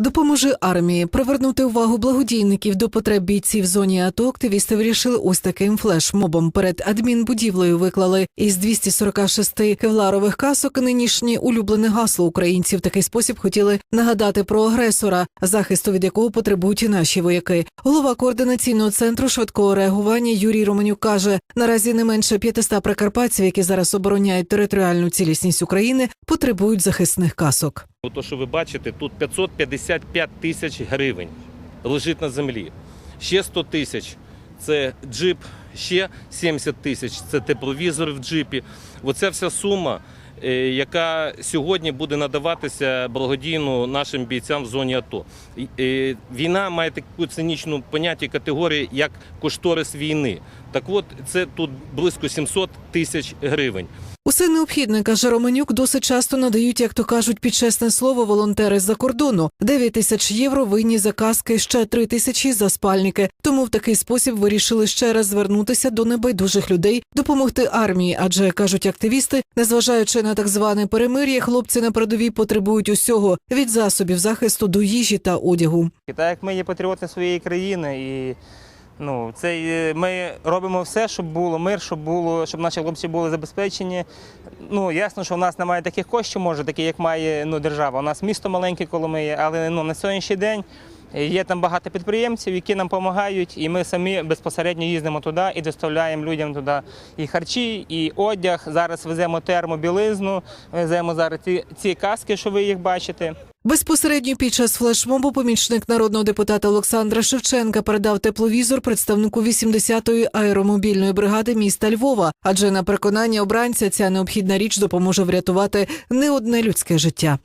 Допоможе армії привернути увагу благодійників до потреб бійців в зоні АТО. Активісти вирішили ось таким флешмобом. Перед адмінбудівлею виклали із 246 кевларових касок нинішнє улюблене гасло українців. В такий спосіб хотіли нагадати про агресора, захисту від якого потребують і наші вояки. Голова координаційного центру швидкого реагування Юрій Романюк каже: наразі не менше 500 прикарпатців, які зараз обороняють територіальну цілісність України, потребують захисних касок. То, що ви бачите, тут 555 тисяч гривень лежить на землі. Ще 100 тисяч це джип, ще 70 тисяч це тепловізор в джипі. Оця вся сума, е, яка сьогодні буде надаватися благодійно нашим бійцям в зоні АТО. Е, Війна має таку цинічну поняття і категорію, як кошторис війни. Так от, це тут близько 700 тисяч гривень. Усе необхідне, каже Романюк, досить часто надають, як то кажуть, під чесне слово волонтери з-за кордону. 9 тисяч євро винні за каски, ще 3 тисячі за спальники. Тому в такий спосіб вирішили ще раз звернутися до небайдужих людей, допомогти армії. Адже кажуть активісти, незважаючи на так зване перемир'я, хлопці на передовій потребують усього від засобів захисту до їжі та одягу. Так як ми є патріоти своєї країни, і ну, це е, ми робимо все, щоб було мир, щоб було, щоб наші хлопці були забезпечені. Ну ясно, що в нас немає таких коштів, може, такі, як має ну, держава. У нас місто маленьке Коломиє, але ну, на сьогоднішній день. Є там багато підприємців, які нам допомагають, і ми самі безпосередньо їздимо туди і доставляємо людям туди і харчі, і одяг. Зараз веземо термобілизну, веземо зараз ці, ці каски, що ви їх бачите. Безпосередньо під час флешмобу помічник народного депутата Олександра Шевченка передав тепловізор представнику 80-ї аеромобільної бригади міста Львова. Адже на переконання обранця ця необхідна річ допоможе врятувати не одне людське життя.